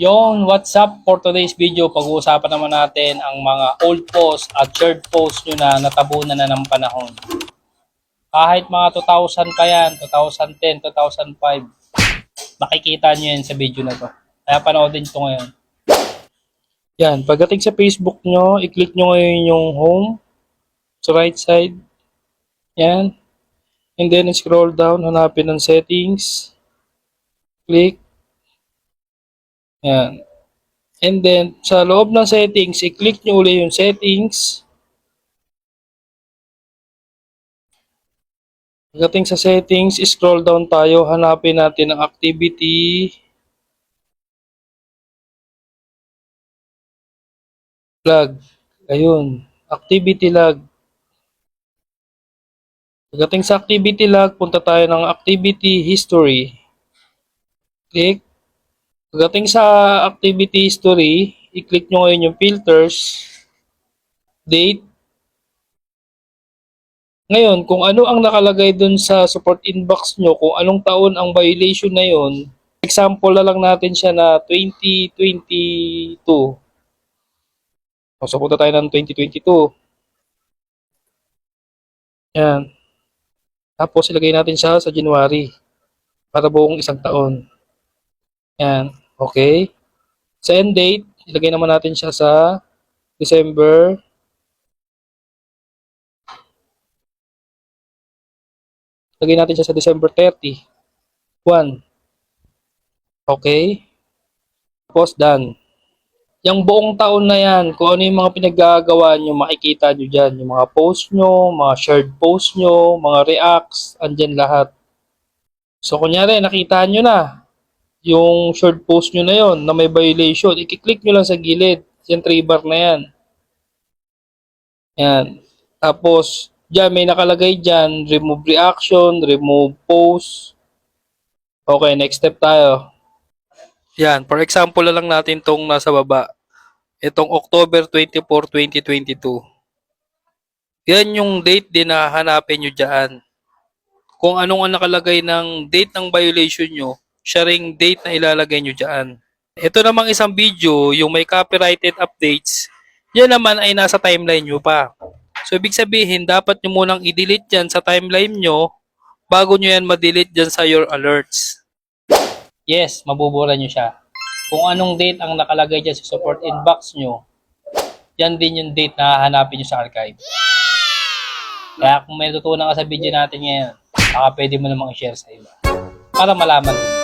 Yon, what's up for today's video? Pag-uusapan naman natin ang mga old post at shared post nyo na natabunan na ng panahon. Kahit mga 2000 pa yan, 2010, 2005, makikita nyo yan sa video na to. Kaya panoodin to ngayon. Yan, pagdating sa Facebook nyo, i-click nyo ngayon yung home sa right side. Yan. And then scroll down, hanapin ng settings. Click. Yan. And then, sa loob ng settings, i-click nyo uli yung settings. Pagdating sa settings, scroll down tayo, hanapin natin ang activity. Log. Ayun. Activity log. Pagdating sa activity log, punta tayo ng activity history. Click. Pagdating sa activity history, i-click nyo ngayon yung filters, date. Ngayon, kung ano ang nakalagay dun sa support inbox nyo, kung anong taon ang violation na yon, example na lang natin siya na 2022. O, so, punta tayo ng 2022. Yan. Tapos, ilagay natin siya sa January para buong isang taon. Yan. Okay. Sa end date, ilagay naman natin siya sa December. Ilagay natin siya sa December 30. 1. Okay. Tapos done. Yung buong taon na yan, kung ano yung mga pinaggagawa nyo, makikita nyo dyan. Yung mga post nyo, mga shared post nyo, mga reacts, andyan lahat. So, kunyari, nakita nyo na yung short post nyo na yon na may violation, i-click nyo lang sa gilid. Yung three bar na yan. Yan. Tapos, dyan may nakalagay dyan, remove reaction, remove post. Okay, next step tayo. Yan, for example lang natin tong nasa baba. Itong October 24, 2022. Yan yung date din na hanapin nyo dyan. Kung anong ang nakalagay ng date ng violation nyo, siya ring date na ilalagay nyo dyan. Ito namang isang video, yung may copyrighted updates, yan naman ay nasa timeline nyo pa. So, ibig sabihin, dapat nyo munang i-delete yan sa timeline nyo bago nyo yan ma-delete dyan sa your alerts. Yes, mabubura nyo siya. Kung anong date ang nakalagay dyan sa support inbox nyo, yan din yung date na hahanapin nyo sa archive. Kaya kung may natutunan ka sa video natin ngayon, baka pwede mo namang i-share sa iba. Para malaman mo.